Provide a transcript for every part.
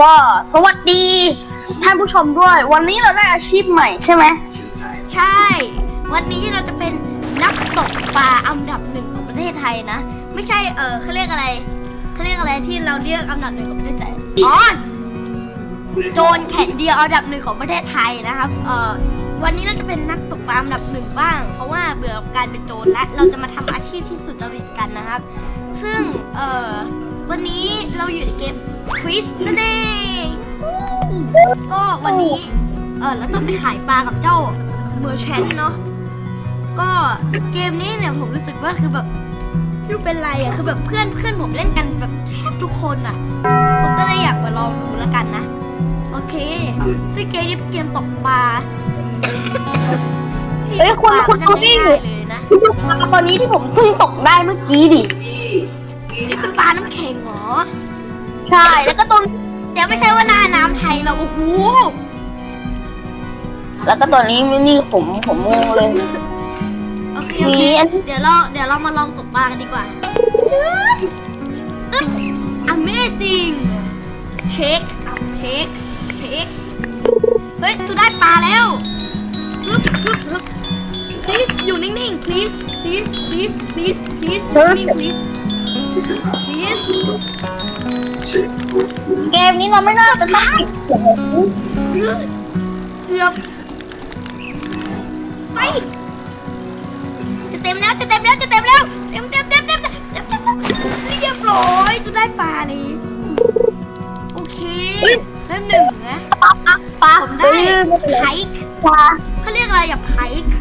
ก็สวัสดีท่านผู้ชมด้วย วันนี้เราได้อาชีพใหม่ใช่ไหมใช่ วันนี้เราจะเป็นนักตกปลาอันดับหนึ่งของประเทศไทยนะ ไม่ใช่เออเขาเรียกอะไรเขาเรียกอะไรที่เราเรียกอันดับหนึ่งของประเทศไทยอ๋อโจรแขนเดียวอันดับหนึ่งของประเทศไทยนะครับ เออ วันนี้เราจะเป็นนักตกปลาอันดับหนึ่งบ้าง เพราะว่าเบื่อกับการเป็นโจรและเราจะมาทำอาชีพที่สุจริตกันนะครับ ซึ่งเออวันนี้เราอยู่ในเกมควิสนั่นเองก็วันนี้เออเราต้องไปขายปลากับเจ้าเมอร์แชนเนาะก็เกมนี้เนี่ยผมรู้สึกว่าคือแบบไม่รู้เป็นไรอะคือแบบเพื่อนเพื่อนผมเล่นกันแบบแทบทุกคนอะผมก็เลยอยากมาลองดูแล้วกันนะ โอเคซึ่งเกมนี้เป็นเกมตกปลา เฮ้ยคุณตกปลาคุณก็คุณนี่ง่ายๆเลยนะตอนนี้ที่ผมเพิ่งตกได้เมื่อกี้ดิ นี่เป็นปลาน้ำแข็งเหรอใช่ แล้วก็ตัวเดี๋ยวไม่ใช่ว่าหน้าน้ำไทยเราโอ้โหแล้วก็ตัวนี้นี่ผมผมงงเลย โอเคโอเคนี่อัน เดี๋ยวเราเดี๋ยวเรามาลองตกปลากันดีกว่าอึ๊บ Amazing เช็คเช็คเช็คเฮ้ยตูได้ปลาแล้ว ฮึบฮึบฮึบ please อยู่นิ่งๆ please please please please please นิ่ง please please เกมนี้เราไม่น่าจะต้องเกือบไปจะเต็มแล้วจะเต็มแล้วจะเต็มแล้วเต็มเต็มเต็มเต็มเต็มเต็มเต็มเรียบร้อยตูได้ปลาเลยโอเคเริ่มหนึ่งนะปลาผมได้ไพค์ปลา เขาเรียกอะไรอะไพค์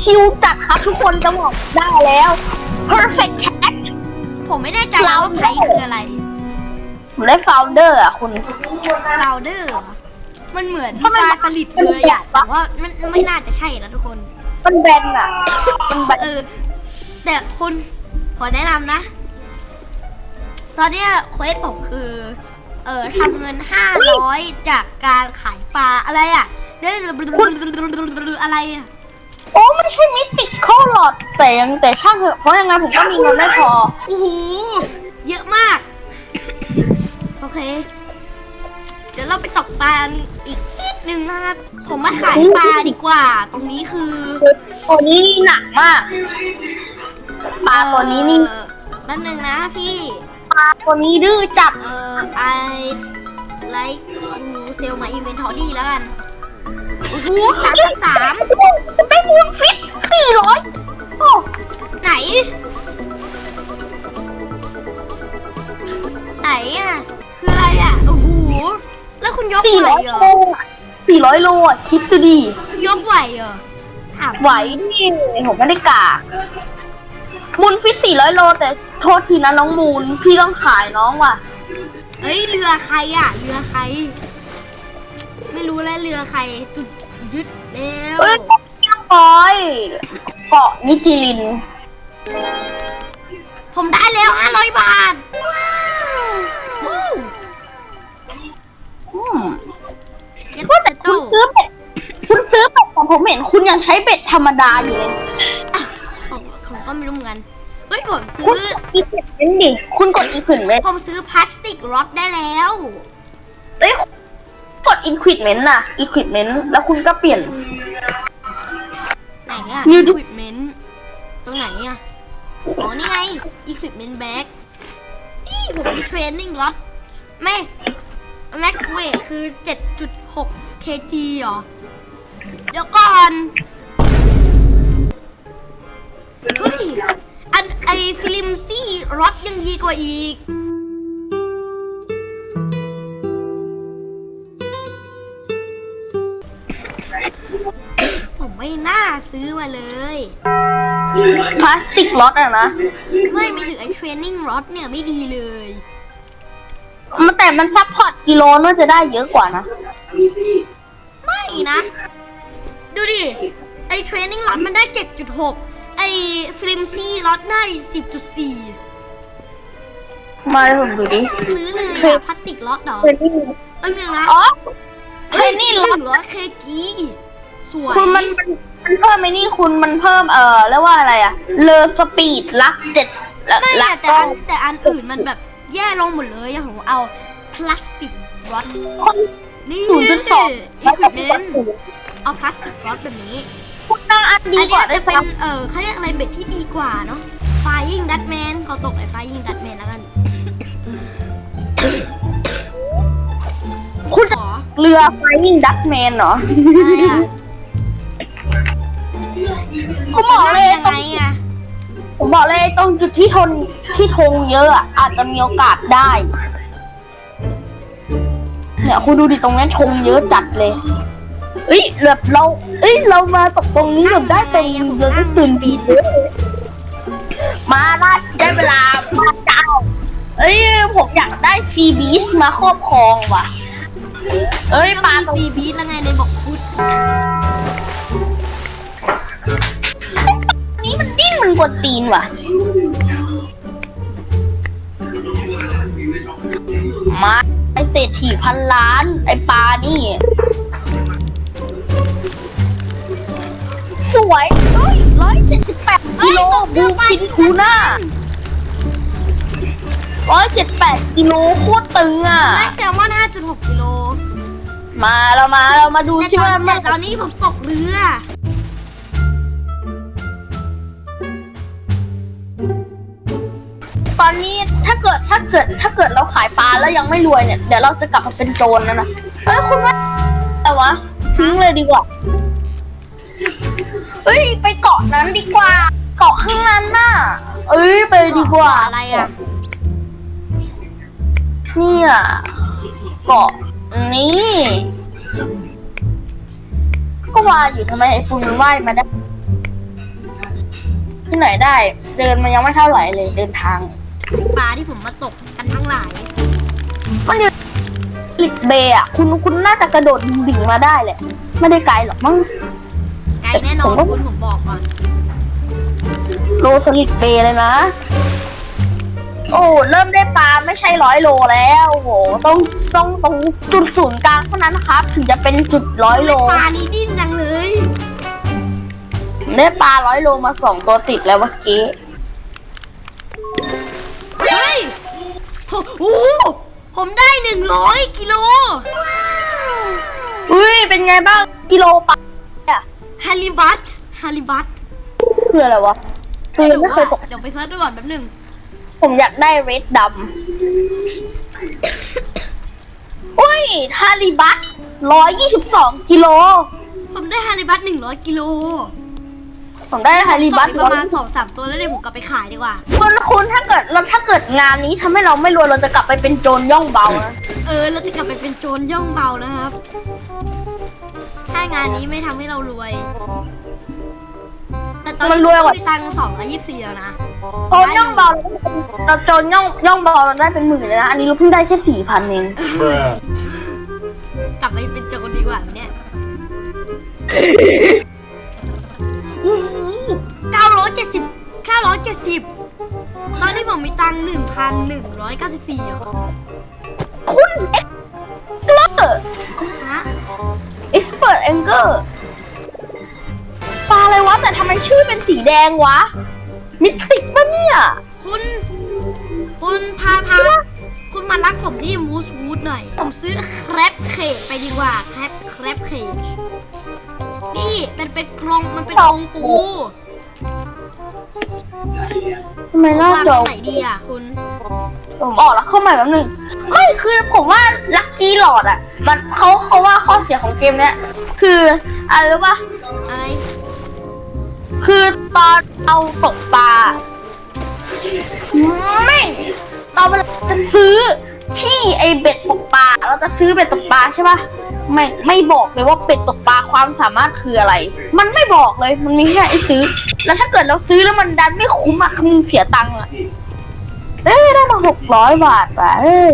ชิวจัดครับทุกคนจะบอกได้แล้ว perfect cat ผมไม่แน่ใจว่าไพค์คืออะไรผมได้ founder อะคุณคลาวเดอร์มันเหมือนปลาสลิดเลยอะแต่ว่ามันไม่น่าจะใช่นะทุกคน มันแบนอะ มันแบนเออ แต่คุณขอแนะนำนะ ตอนเนี้ยเควสผมคือ เออทำเงินห้าร้อยจากการขายปลาอะไรอะ เดี๋ยวอะไรอะโอ้ไม่ใช่มิติเข้าหลอดแต่ยังแต่ช่างเถอะเพราะยังไงผมก็มีเงินไม่พอ โอ้โห เยอะมาก โอเค เดี๋ยวเราไปตกปลาอีกนิดนึงนะครับ ผมมาขายปลาดีกว่า ตรงนี้คือตัวนี้นี่หนักมาก ปลาตัวนี้นี่เอ่อแป๊บนึงนะพี่ ปลาตัวนี้ดื้อจัด เอ่อ I like to sell my inventory แล้วกัน โอ้โหสามพันสามได้มูลฟิตสี่ร้อยโอ้ไหน ไหนอะ คืออะไรอะ โอ้โห แล้วคุณยกสี่ไหวร้อยเหรโลออะสี่ร้อยโลอะคิดดูดิยกไหวเหรอ ถามไหวดิผมไม่ได้กามูลฟิตสี่ร้อยโล แต่โทษทีนะน้องมูลพี่ต้องขายน้องว่ะ เอ้ย เรือใครอะ เรือใคร ไม่รู้แล้วเรือใครตุดยึดแล้วเอ้ยปอยเกาะนิจิลิน ผมได้แล้ว500บาทว้าวอืมเก็ตว่าเซแต่ตโต้คุณซื้อเป็ดคุณซื้อเป็ดแต่ผมเห็นคุณยังใช้เป็ดธรรมดาอยู่เลยผมผมก็ไม่รู้เหมือนกันเฮ้ยผมซื้คุณอกดอีผิดเม้นดิคุณกดอีผิดเม้นผมซื้อพลาสติกรถได้แล้ว เอ้ย กด equipment น่ะ equipment แล้วคุณก็เปลี่ยน ไหนอะ New equipment ตรงไหนอะอ๋อ นี่ไง equipment bag นี่ผมมี training รถไม่ max weight คือ 7.6 kg เหรอ เดี๋ยวก่อน เฮ้ย อันไอฟิลิมซี่รถยังดีกว่าอีก ผมไม่น่าซื้อมาเลย พลาสติกล็อตอะนะ ไม่มีถึงไอ้เทรนนิ่งรถเนี่ยไม่ดีเลย มันแต่มันซัพพอร์ตกิโลน่าจะได้เยอะกว่านะ ไม่นะ ดูดิ ไอ้เทรนนิ่งรถมันได้ 7.6 ไอ้ฟิล์มซี่รถได้ 10.4 มาให้ผมดูดิ ซื้อเลยเทรนอะพลาสติกรถเหรอเทรนนิ่งเอ้ยนึงนะอ๋อเทรเฮ้ยนนิ่งหล็อตนึ่งร้อยเคจีสวยคุณมันมัน มันเพิ่มไอ้นี่คุณมันเพิ่มเอ่อเรียกว่าอะไรอะเลอสปีดลักเจ็ดแล้วไม่แล้วอะแต่ก็อันแต่อันอื่นมันแบบแย่ลงหมดเลยอะผมเอาพลาสติกรอดนี่ศูนย์จุดสอง อีควิปเมนต์เอาพลาสติกรอดแบบนี้คุณนางอันดีอันกว่าเนี้ยได้จะสัเป็นกเออเขาเรียกอะไรเบ็ดที่ดีกว่าเนาะไฟยิงดัตแมนขอตกไอ้ไฟยิงดัตแมนแล้วกันคุณขอเรือไฟยิงดักแมนเหรออะไรอะ ผมบอกเลย ยังไงอะผมบอกเลยตรงจุดที่ทนที่ธงเยอะอะอาจจะมีโอกาสได้ เนี่ยคุณดูดิตรงนี้ธงเยอะจัดเลยเอ้ยแบบเราเอ้ยเรามาตกตรงนี้แบบได้ตรงเราได้ตื่นปีนมาได้ได้เวลามาเจ้าเอ้ยผมอยากได้ซีบีสมาครอบครองว่ะ เอ้ยปลาซีบีทแล้วไงในบอกพุท กวนตีนว่ะ มาไอเศรษฐีพันล้าน ไอปลานี่ สวยเฮ้ยร้อยเจ็ดสิบแปดกิโลบูคินทูน่าร้อยเจ็ดแปดกิโลโคตรตึงอะ ได้แซลมอน 5.6กิโล มาเรามาเรามาดูแต่สิตอว่านมัแต่นตอนนี้ผมตกเรือ ตอนนี้ถ้าเกิดถ้าเกิดถ้าเกิดเราขายปลาแล้วยังไม่รวยเนี่ยเดี๋ยวเราจะกลับมาเป็นโจรนะนะเฮ้ยคุณว่าแต่วะทิ้งเลยดีกว่าเฮ้ยไปเกาะนั้นดีกว่า เกาะข้างนั้นน่ะเอ้ยไปดีกว่าอะไรอะเนี่ยเกาะนี้ก็ว่าอยู่ทำไมไอ้ปุณมันว่ายมาได้ที่ไหนได้ เดินมายังไม่เท่าไหร่เลยเดินทาง ปลาที่ผมมาตกกันทั้งหลาย มันอยู่ลิดเบย์อะ คุณคุณน่าจะกระโดดดิ่งมาได้แหละ ไม่ได้ไกลหรอกมั้ง ไกลแน่นอนผมว่าคุณผมบอกก่อนโลสลิดเบย์เลยนะ โอ้ เริ่มได้ปลาไม่ใช่ร้อยโลแล้วโอ้โหต้องต้องตรงจุดศูนย์กลางเท่านั้นนะครับ ถึงจะเป็นจุดร้อยโลปลานี้ดิ้นจังเลยได้ปลาร้อยโลมาสองตัวติดแล้วเมื่อกี้ โอ้โหผมได้100กิโลอุ้ย เป็นไงบ้าง กิโลปลาอะฮาริบัตฮาริบัตคืออะไรวะคือไม่รู้ไม่เคยตกอะเดี๋ยวไปเซิร์ชดูก่อนแป๊บหนึง ผมอยากได้เรดดำอุ้ยฮาริบัตร้อยยี่สิบสองกิโล ผมได้ฮาริบัต100กิโล ผมได้ฮาริบัตตกไปประมาณ2 3ตัวแล้วเดี๋ยวผมกลับไปขายดีกว่า คุณคุณถ้าเกิดเราถ้าเกิดงานนี้ทำให้เราไม่รวยเราจะกลับไปเป็นโจรย่องเบานะเออเราจะกลับไปเป็นโจรย่องเบานะครับ ถ้างานนี้ไม่ทำให้เรารวย แต่ตอนนี้ผมมีตังค์สองร้อยยี่สิบสี่แล้วนะโจรย่องเบาเราโจรย่องย่องเบาเราได้เป็นหมื่นเลยนะอันนี้เราเพิ่งได้แค่สี่พันเอง Bruh. กลับไปเป็นโจรดีกว่าเนี่ย พันหนึ่งร้อยเก้าสิบสี่คุณเอ็กซ์เกอร์ฮะเอ็กซ์เปิร์ตแองเกอร์ปลาอะไรวะ แต่ทำไมชื่อเป็นสีแดงวะ มิติกปะเนี่ย คุณ คุณพาพาคุณมารักผมที่มูสวูดหน่อย ผมซื้อแครปเคกไปดีกว่าแครปแครปเคกนี่มันเป็นกรงมันเป็นกรงปูทำไมล่ะาจอวไหนดีอะ ผมออกแล้วเข้าใหม่แป๊บนึงไม่คือผมว่าลัคกี้หลอดอะ มันเขาเขาว่าข้อเสียของเกมเนี้ยคืออะไรรู้ปะอะไรคือตอนเอาตกปลาไม่ตอนเวลาจะซื้อที่ไอเบ็ดตกปลาเราจะซื้อเบ็ดตกปลาใช่ปะไม่ไม่บอกเลยว่าเบ็ดตกปลาความสามารถคืออะไร มันไม่บอกเลยมันมีแค่ไอซื้อ แล้วถ้าเกิดเราซื้อแล้วมันดันไม่คุ้มอะคือมึงเสียตังค์อะ เอ้ยได้มาหกร้อยบาทว่ะเอ้ย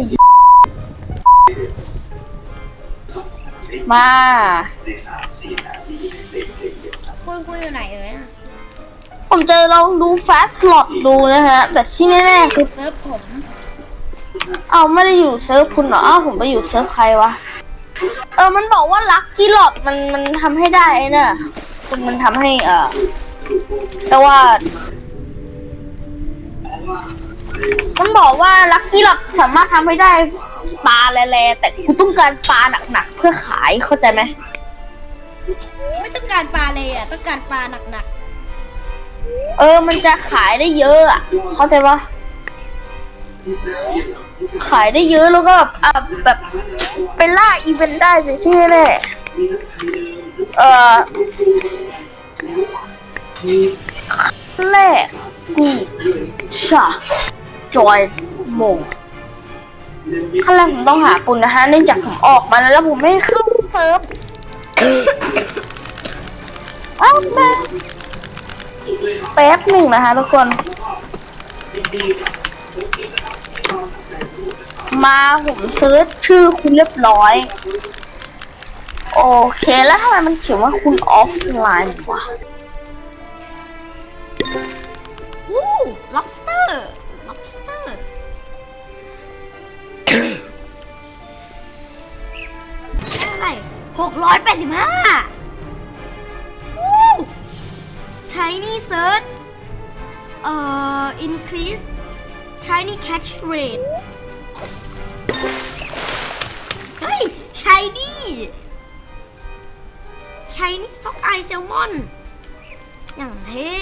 มาคุณคุณอยู่ไหนเอ่ยอะผมจะลองดู fast slot ดูนะฮะ แต่ที่แน่ๆคือเซิร์ฟผมเอาไม่ได้อยู่เซิร์ฟคุณเหรออ้าวผมไปอยู่เซิร์ฟใครวะเออมันบอกว่าลัคกี้หลอดมันมันทำให้ได้ไอ้เนี่ยคุณมันทำให้เออแต่ว่า มันบอกว่าลักกี้ล็อกสามารถทำให้ได้ปลาแร่ๆแต่กูต้องการปลาหนักๆเพื่อขายเข้าใจไหมไม่ต้องการปลาเลยอะต้องการปลาหนักเออ มันจะขายได้เยอะอะ เข้าใจปะขายได้เยอะแล้วก็แบบอะแบบเป็นล่าอีเวนต์ได้สิที่แน่เออแรกกูชา จอยโมงขั้นแรกผมต้องหาปุ่นนะฮะเนื่องจากผมออกมาแล้วแล้วผมไม่เข้าเซิร์ฟอ้าวแม่แป๊บหนึ่งนะคะทุกคน มาผมเซิร์ชชื่อคุณเรียบร้อย โอเคแล้วทำไมมันเขียนว่าคุณออฟไลน์วะๆวู้ lobster lobster ไหร้อยแปดสิบห้าวู้ shiny search เอ่อ increase shiny catch rate เฮ้ย shiny shiny sock eye salmon อย่างเท่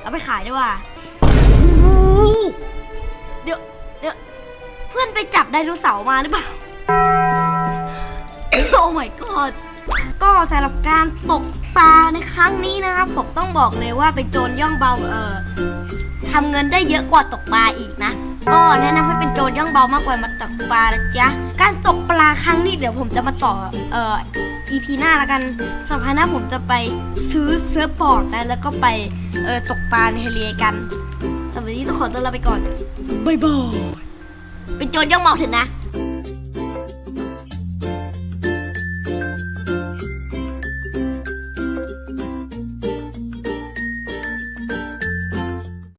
เอาไปขายดีกว่าเดี๋ยว เดี๋ยว เพื่อนไปจับไดโนเสาร์มาหรือเปล่า โอ้ my god ก็สำหรับการตกปลาในครั้งนี้นะครับผมต้องบอกเลยว่าเป็นโจรย่องเบาเออทำเงินได้เยอะกว่าตกปลาอีกนะ ก็แนะนำให้เป็นโจรย่องเบามากกว่ามาตกปลานะจ๊ะการตกปลาครั้งนี้เดี๋ยวผมจะมาต่อเอ่อ EP หน้าแล้วกันสำหรับหน้าผมจะไปซื้อเซิร์ฟบอร์ดนะแล้วก็ไปเออตกปลาในทะเลกันสำหรับวันนี้ต้องขอตัวลาไปก่อนบ๊ายบายเป็นโจรย่องเบาเถอะนะ